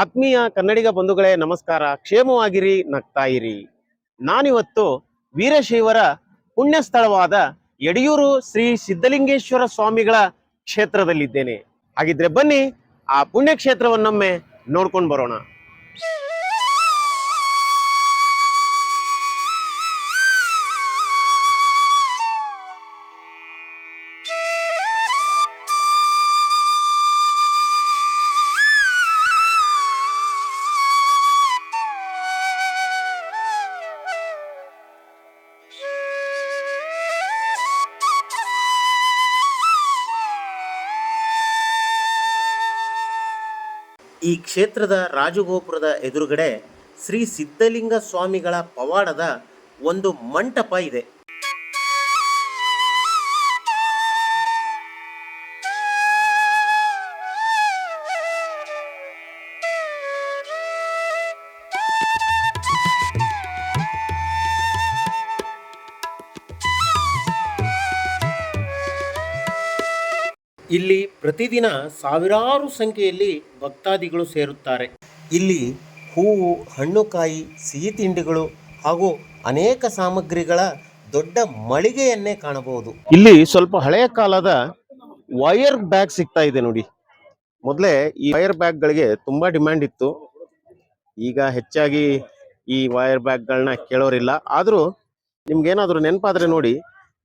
ಆತ್ಮೀಯ ಕನ್ನಡಿಗ ಬಂಧುಗಳೇ, ನಮಸ್ಕಾರ. ಕ್ಷೇಮವಾಗಿರಿ ನಗ್ತಾ ಇರಿ ನಾನಿವತ್ತು ವೀರಶೈವರ ಪುಣ್ಯ ಸ್ಥಳವಾದ ಯಡಿಯೂರು ಶ್ರೀ ಸಿದ್ಧಲಿಂಗೇಶ್ವರ ಸ್ವಾಮಿಗಳ ಕ್ಷೇತ್ರದಲ್ಲಿದ್ದೇನೆ. ಹಾಗಿದ್ರೆ ಬನ್ನಿ, ಆ ಪುಣ್ಯಕ್ಷೇತ್ರವನ್ನೊಮ್ಮೆ ನೋಡ್ಕೊಂಡು ಬರೋಣ. ಈ ಕ್ಷೇತ್ರದ ರಾಜಗೋಪುರದ ಎದುರುಗಡೆ ಶ್ರೀ ಸಿದ್ಧಲಿಂಗ ಸ್ವಾಮಿಗಳ ಪವಾಡದ ಒಂದು ಮಂಟಪ ಇದೆ. ಇಲ್ಲಿ ಪ್ರತಿದಿನ ಸಾವಿರಾರು ಸಂಖ್ಯೆಯಲ್ಲಿ ಭಕ್ತಾದಿಗಳು ಸೇರುತ್ತಾರೆ. ಇಲ್ಲಿ ಹೂವು, ಹಣ್ಣುಕಾಯಿ, ಸಿಹಿ ತಿಂಡಿಗಳು ಹಾಗೂ ಅನೇಕ ಸಾಮಗ್ರಿಗಳ ದೊಡ್ಡ ಮಳಿಗೆಯನ್ನೇ ಕಾಣಬಹುದು. ಇಲ್ಲಿ ಸ್ವಲ್ಪ ಹಳೆಯ ಕಾಲದ ವೈರ್ ಬ್ಯಾಗ್ ಸಿಗ್ತಾ ಇದೆ ನೋಡಿ. ಮೊದಲೇ ಈ ವೈರ್ ಬ್ಯಾಗ್ಗಳಿಗೆ ತುಂಬಾ ಡಿಮ್ಯಾಂಡ್ ಇತ್ತು. ಈಗ ಹೆಚ್ಚಾಗಿ ಈ ವೈರ್ ಬ್ಯಾಗ್ಗಳನ್ನ ಕೇಳೋರಿಲ್ಲ. ಆದರೂ ನಿಮ್ಗೇನಾದ್ರೂ ನೆನಪಾದ್ರೆ ನೋಡಿ,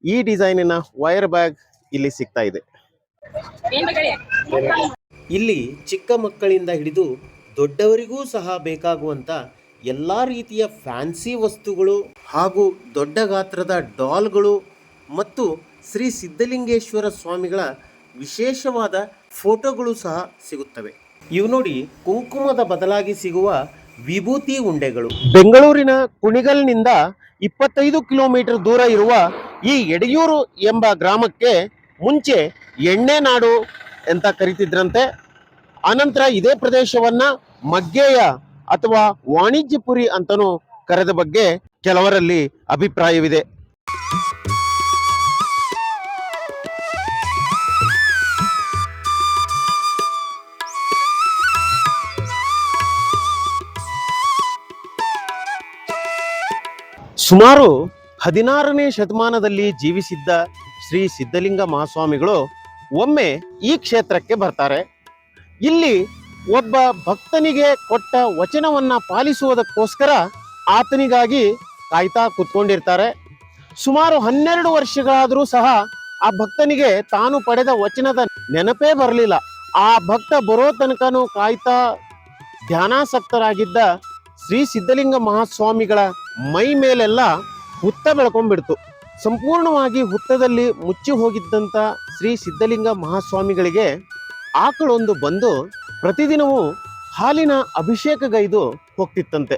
ಈ ಡಿಸೈನಿನ ವೈರ್ ಬ್ಯಾಗ್ ಇಲ್ಲಿ ಸಿಗ್ತಾ ಇದೆ. ಇಲ್ಲಿ ಚಿಕ್ಕ ಮಕ್ಕಳಿಂದ ಹಿಡಿದು ದೊಡ್ಡವರಿಗೂ ಸಹ ಬೇಕಾಗುವಂತ ಎಲ್ಲಾ ರೀತಿಯ ಫ್ಯಾನ್ಸಿ ವಸ್ತುಗಳು ಹಾಗೂ ದೊಡ್ಡ ಗಾತ್ರದ ಡಾಲ್ಗಳು ಮತ್ತು ಶ್ರೀ ಸಿದ್ಧಲಿಂಗೇಶ್ವರ ಸ್ವಾಮಿಗಳ ವಿಶೇಷವಾದ ಫೋಟೋಗಳು ಸಹ ಸಿಗುತ್ತವೆ. ಇವು ನೋಡಿ ಕುಂಕುಮದ ಬದಲಾಗಿ ಸಿಗುವ ವಿಭೂತಿ ಉಂಡೆಗಳು. ಬೆಂಗಳೂರಿನ ಕುಣಿಗಲ್ನಿಂದ ಇಪ್ಪತ್ತೈದು ಕಿಲೋಮೀಟರ್ ದೂರ ಇರುವ ಈ ಎಡೆಯೂರು ಎಂಬ ಗ್ರಾಮಕ್ಕೆ ಮುಂಚೆ ಎಣ್ಣೆ ನಾಡು ಅಂತ ಕರಿತಿದ್ರಂತೆ. ಆನಂತರ ಇದೇ ಪ್ರದೇಶವನ್ನ ಮಗ್ಗೇಯ ಅಥವಾ ವಾಣಿಜ್ಯಪುರಿ ಅಂತನೂ ಕರೆದ ಬಗ್ಗೆ ಕೆಲವರಲ್ಲಿ ಅಭಿಪ್ರಾಯವಿದೆ. ಸುಮಾರು ಹದಿನಾರನೇ ಶತಮಾನದಲ್ಲಿ ಜೀವಿಸಿದ್ದ ಶ್ರೀ ಸಿದ್ಧಲಿಂಗ ಮಹಾಸ್ವಾಮಿಗಳು ಒಮ್ಮೆ ಈ ಕ್ಷೇತ್ರಕ್ಕೆ ಬರ್ತಾರೆ. ಇಲ್ಲಿ ಒಬ್ಬ ಭಕ್ತನಿಗೆ ಕೊಟ್ಟ ವಚನವನ್ನ ಪಾಲಿಸುವುದಕ್ಕೋಸ್ಕರ ಆತನಿಗಾಗಿ ಕಾಯ್ತಾ ಕುತ್ಕೊಂಡಿರ್ತಾರೆ. ಸುಮಾರು ಹನ್ನೆರಡು ವರ್ಷಗಳಾದರೂ ಸಹ ಆ ಭಕ್ತನಿಗೆ ತಾನು ಪಡೆದ ವಚನದ ನೆನಪೇ ಬರಲಿಲ್ಲ. ಆ ಭಕ್ತ ಬರೋ ತನಕನೂ ಕಾಯ್ತಾ ಧ್ಯಾನಾಸಕ್ತರಾಗಿದ್ದ ಶ್ರೀ ಸಿದ್ಧಲಿಂಗ ಮಹಾಸ್ವಾಮಿಗಳ ಮೈ ಮೇಲೆಲ್ಲ ಹುತ್ತ ಬೆಳ್ಕೊಂಡ್ಬಿಡ್ತು. ಸಂಪೂರ್ಣವಾಗಿ ಹುತ್ತದಲ್ಲಿ ಮುಚ್ಚಿ ಹೋಗಿದ್ದಂತ ಶ್ರೀ ಸಿದ್ಧಲಿಂಗ ಮಹಾಸ್ವಾಮಿಗಳಿಗೆ ಆಕಳೊಂದು ಬಂದು ಪ್ರತಿದಿನವೂ ಹಾಲಿನ ಅಭಿಷೇಕಗೈದು ಹೋಗ್ತಿತ್ತಂತೆ.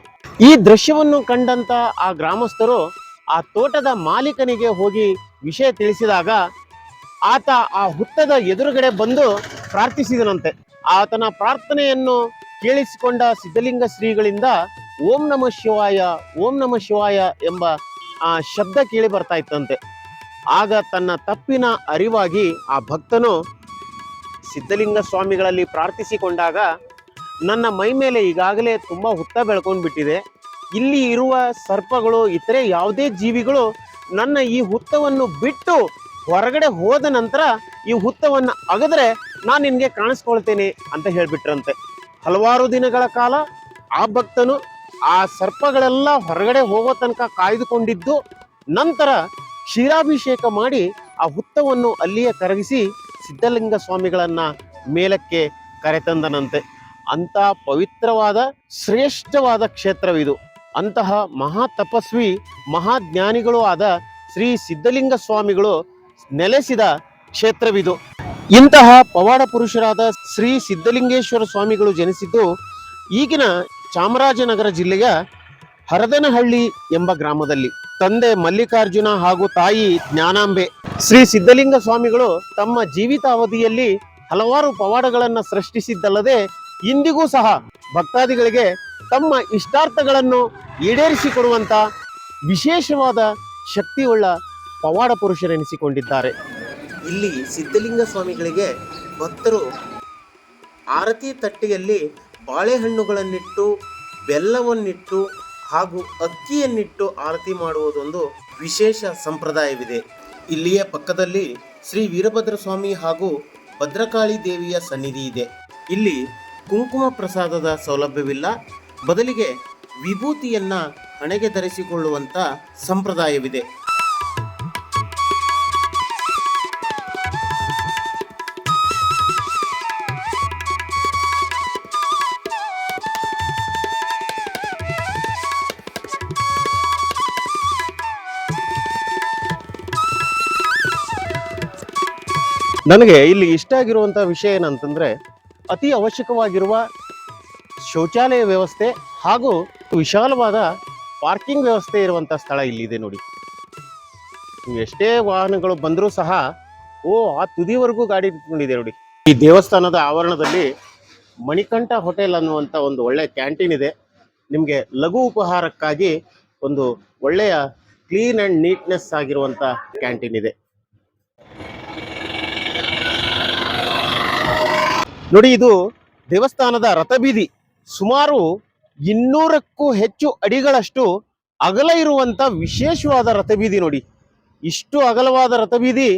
ಈ ದೃಶ್ಯವನ್ನು ಕಂಡಂತ ಆ ಗ್ರಾಮಸ್ಥರು ಆ ತೋಟದ ಮಾಲೀಕನಿಗೆ ಹೋಗಿ ವಿಷಯ ತಿಳಿಸಿದಾಗ ಆತ ಆ ಹುತ್ತದ ಎದುರುಗಡೆ ಬಂದು ಪ್ರಾರ್ಥಿಸಿದನಂತೆ. ಆತನ ಪ್ರಾರ್ಥನೆಯನ್ನು ಕೇಳಿಸಿಕೊಂಡ ಸಿದ್ಧಲಿಂಗ ಶ್ರೀಗಳಿಂದ ಓಂ ನಮ ಶಿವಾಯ, ಓಂ ನಮ ಶಿವಾಯ ಎಂಬ ಆ ಶಬ್ದ ಕೇಳಿ ಬರ್ತಾ ಇತ್ತಂತೆ. ಆಗ ತನ್ನ ತಪ್ಪಿನ ಅರಿವಾಗಿ ಆ ಭಕ್ತನು ಸಿದ್ಧಲಿಂಗ ಸ್ವಾಮಿಗಳಲ್ಲಿ ಪ್ರಾರ್ಥಿಸಿಕೊಂಡಾಗ, ನನ್ನ ಮೈ ಮೇಲೆ ಈಗಾಗಲೇ ತುಂಬ ಹುತ್ತ ಬೆಳ್ಕೊಂಡ್ಬಿಟ್ಟಿದೆ. ಇಲ್ಲಿ ಇರುವ ಸರ್ಪಗಳು, ಇತರೆ ಯಾವುದೇ ಜೀವಿಗಳು ನನ್ನ ಈ ಹುತ್ತವನ್ನು ಬಿಟ್ಟು ಹೊರಗಡೆ ಹೋದ ನಂತರ ಈ ಹುತ್ತವನ್ನು ಅಗದ್ರೆ ನಾನು ನಿನಗೆ ಕಾಣಿಸ್ಕೊಳ್ತೇನೆ ಅಂತ ಹೇಳಿಬಿಟ್ರಂತೆ. ಹಲವಾರು ದಿನಗಳ ಕಾಲ ಆ ಭಕ್ತನು ಆ ಸರ್ಪಗಳೆಲ್ಲ ಹೊರಗಡೆ ಹೋಗೋ ತನಕ ಕಾಯ್ದುಕೊಂಡಿದ್ದು ನಂತರ ಕ್ಷೀರಾಭಿಷೇಕ ಮಾಡಿ ಆ ಹುತ್ತವನ್ನು ಅಲ್ಲಿಯೇ ಕರಗಿಸಿ ಸಿದ್ಧಲಿಂಗ ಸ್ವಾಮಿಗಳನ್ನ ಮೇಲಕ್ಕೆ ಕರೆತಂದನಂತೆ. ಅಂತ ಪವಿತ್ರವಾದ, ಶ್ರೇಷ್ಠವಾದ ಕ್ಷೇತ್ರವಿದು. ಅಂತಹ ಮಹಾ ತಪಸ್ವಿ ಮಹಾಜ್ಞಾನಿಗಳು ಆದ ಶ್ರೀ ಸಿದ್ಧಲಿಂಗ ಸ್ವಾಮಿಗಳು ನೆಲೆಸಿದ ಕ್ಷೇತ್ರವಿದು. ಇಂತಹ ಪವಾಡ ಪುರುಷರಾದ ಶ್ರೀ ಸಿದ್ಧಲಿಂಗೇಶ್ವರ ಸ್ವಾಮಿಗಳು ಜನಿಸಿದ್ದು ಈಗಿನ ಚಾಮರಾಜನಗರ ಜಿಲ್ಲೆಯ ಹರದನಹಳ್ಳಿ ಎಂಬ ಗ್ರಾಮದಲ್ಲಿ ತಂದೆ ಮಲ್ಲಿಕಾರ್ಜುನ ಹಾಗೂ ತಾಯಿ ಜ್ಞಾನಾಂಬೆ, ಶ್ರೀ ಸಿದ್ಧಲಿಂಗ ಸ್ವಾಮಿಗಳು ತಮ್ಮ ಜೀವಿತಾವಧಿಯಲ್ಲಿ ಹಲವಾರು ಪವಾಡಗಳನ್ನು ಸೃಷ್ಟಿಸಿದ್ದಲ್ಲದೆ ಇಂದಿಗೂ ಸಹ ಭಕ್ತಾದಿಗಳಿಗೆ ತಮ್ಮ ಇಷ್ಟಾರ್ಥಗಳನ್ನು ಈಡೇರಿಸಿಕೊಡುವಂಥ ವಿಶೇಷವಾದ ಶಕ್ತಿಯುಳ್ಳ ಪವಾಡ ಪುರುಷರೆನಿಸಿಕೊಂಡಿದ್ದಾರೆ. ಇಲ್ಲಿ ಸಿದ್ಧಲಿಂಗ ಸ್ವಾಮಿಗಳಿಗೆ ಭಕ್ತರು ಆರತಿ ತಟ್ಟೆಯಲ್ಲಿ ಬಾಳೆಹಣ್ಣುಗಳನ್ನಿಟ್ಟು, ಬೆಲ್ಲವನ್ನಿಟ್ಟು ಹಾಗೂ ಅಕ್ಕಿಯನ್ನಿಟ್ಟು ಆರತಿ ಮಾಡುವುದೊಂದು ವಿಶೇಷ ಸಂಪ್ರದಾಯವಿದೆ. ಇಲ್ಲಿಯ ಪಕ್ಕದಲ್ಲಿ ಶ್ರೀ ವೀರಭದ್ರ ಸ್ವಾಮಿ ಹಾಗೂ ಭದ್ರಕಾಳಿ ದೇವಿಯ ಸನ್ನಿಧಿ ಇದೆ. ಇಲ್ಲಿ ಕುಂಕುಮ ಪ್ರಸಾದದ ಸೌಲಭ್ಯವಿಲ್ಲ. ಬದಲಿಗೆ ವಿಭೂತಿಯನ್ನ ಹಣೆಗೆ ಧರಿಸಿಕೊಳ್ಳುವಂಥ ಸಂಪ್ರದಾಯವಿದೆ. ನನಗೆ ಇಲ್ಲಿ ಇಷ್ಟ ಆಗಿರುವಂಥ ವಿಷಯ ಏನಂತಂದ್ರೆ, ಅತಿ ಅವಶ್ಯಕವಾಗಿರುವ ಶೌಚಾಲಯ ವ್ಯವಸ್ಥೆ ಹಾಗೂ ವಿಶಾಲವಾದ ಪಾರ್ಕಿಂಗ್ ವ್ಯವಸ್ಥೆ ಇರುವಂಥ ಸ್ಥಳ ಇಲ್ಲಿದೆ ನೋಡಿ. ನೀವು ಎಷ್ಟೇ ವಾಹನಗಳು ಬಂದರೂ ಸಹ, ಓ, ಆ ತುದಿವರೆಗೂ ಗಾಡಿ ನಿಂತ್ಕೊಂಡಿದೆ ನೋಡಿ. ಈ ದೇವಸ್ಥಾನದ ಆವರಣದಲ್ಲಿ ಮಣಿಕಂಠ ಹೋಟೆಲ್ ಅನ್ನುವಂಥ ಒಂದು ಒಳ್ಳೆ ಕ್ಯಾಂಟೀನ್ ಇದೆ. ನಿಮಗೆ ಲಘು ಉಪಹಾರಕ್ಕಾಗಿ ಒಂದು ಒಳ್ಳೆಯ ಕ್ಲೀನ್ ಆ್ಯಂಡ್ ನೀಟ್ನೆಸ್ ಆಗಿರುವಂಥ ಕ್ಯಾಂಟೀನ್ ಇದೆ. ನೋಡಿ ಇದು ದೇವಸ್ಥಾನದ ರಥಬೀದಿ. ಸುಮಾರು ಇನ್ನೂರಕ್ಕೂ ಹೆಚ್ಚು ಅಡಿಗಳಷ್ಟು ಅಗಲ ಇರುವಂತ ವಿಶೇಷವಾದ ರಥಬೀದಿ ನೋಡಿ. ಇಷ್ಟು ಅಗಲವಾದ ರಥಬೀದಿ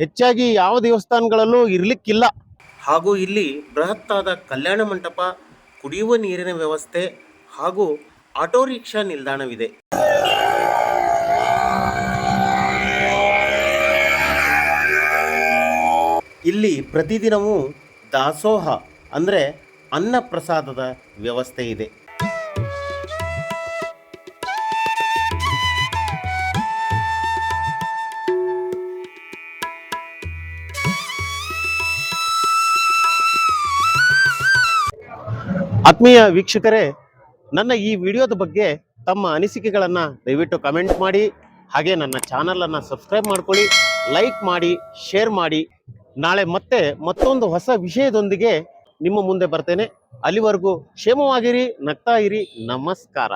ಹೆಚ್ಚಾಗಿ ಯಾವ ದೇವಸ್ಥಾನಗಳಲ್ಲೂ ಇರಲಿಕ್ಕಿಲ್ಲ. ಹಾಗೂ ಇಲ್ಲಿ ಬೃಹತ್ತಾದ ಕಲ್ಯಾಣ ಮಂಟಪ, ಕುಡಿಯುವ ನೀರಿನ ವ್ಯವಸ್ಥೆ ಹಾಗೂ ಆಟೋ ರಿಕ್ಷಾ ನಿಲ್ದಾಣವಿದೆ. ಇಲ್ಲಿ ಪ್ರತಿದಿನವೂ ದಾಸೋಹ ಅಂದರೆ ಅನ್ನ ಪ್ರಸಾದದ ವ್ಯವಸ್ಥೆ ಇದೆ. ಆತ್ಮೀಯ ವೀಕ್ಷಕರೇ, ನನ್ನ ಈ ವಿಡಿಯೋದ ಬಗ್ಗೆ ತಮ್ಮ ಅನಿಸಿಕೆಗಳನ್ನು ದಯವಿಟ್ಟು ಕಮೆಂಟ್ ಮಾಡಿ, ಹಾಗೆ ನನ್ನ ಚಾನಲನ್ನು ಸಬ್ಸ್ಕ್ರೈಬ್ ಮಾಡ್ಕೊಳ್ಳಿ. ಲೈಕ್ ಮಾಡಿ ಶೇರ್ ಮಾಡಿ. ನಾಳೆ ಮತ್ತೆ ಮತ್ತೊಂದು ಹೊಸ ವಿಷಯದೊಂದಿಗೆ ನಿಮ್ಮ ಮುಂದೆ ಬರ್ತೇನೆ. ಅಲ್ಲಿವರೆಗೂ ಕ್ಷೇಮವಾಗಿರಿ, ನಗ್ತಾ ಇರಿ. ನಮಸ್ಕಾರ.